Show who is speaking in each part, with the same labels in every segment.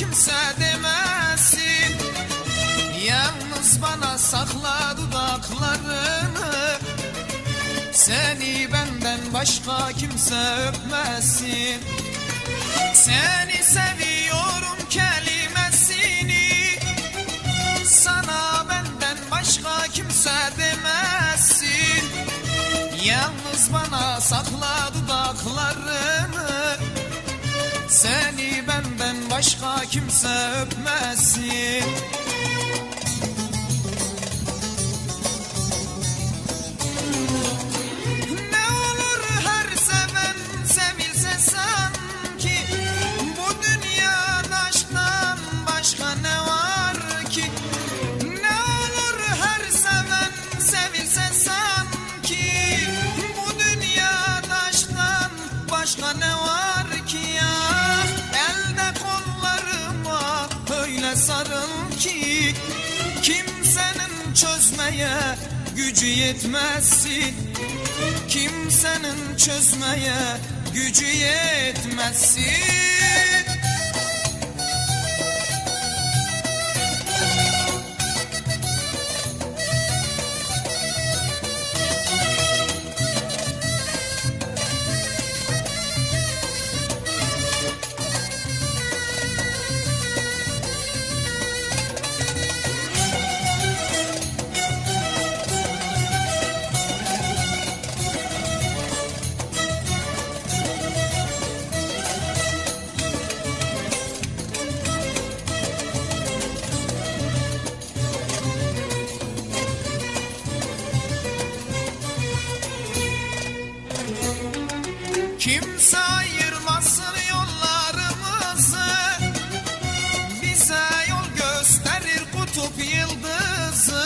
Speaker 1: kimse demesin. Yalnız bana sakla dudaklarını. Seni benden başka kimse öpmesin. Seni seviyorum kelimesini. Sana benden başka kimse demesin. Yalnız bana sakla dudaklarını. Seni başka kimse öpmesin sarıl ki Kimsenin çözmeye gücü yetmezsin. Kimsenin çözmeye gücü yetmezsin Kimse ayırmasın yollarımızı. Bize yol gösterir kutup yıldızı.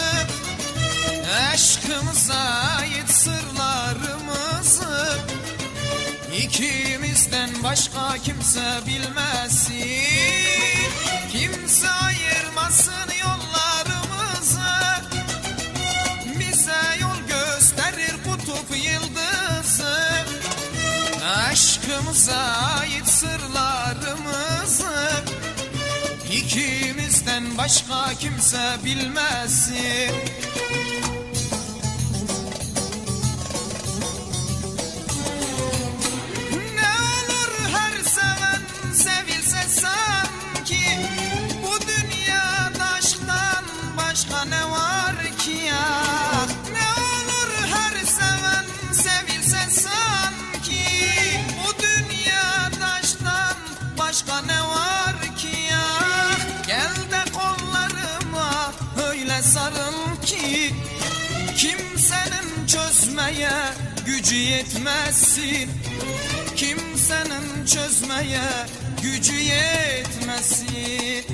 Speaker 1: Aşkımıza ait sırlarımızı. İkimizden başka kimse bilmesin Kimse ayırmasın Aşkımıza ait sırlarımızı İkimizden başka kimse bilmesin sarıl ki Kimsenin çözmeye gücü yetmezsin Kimsenin çözmeye gücü yetmezsin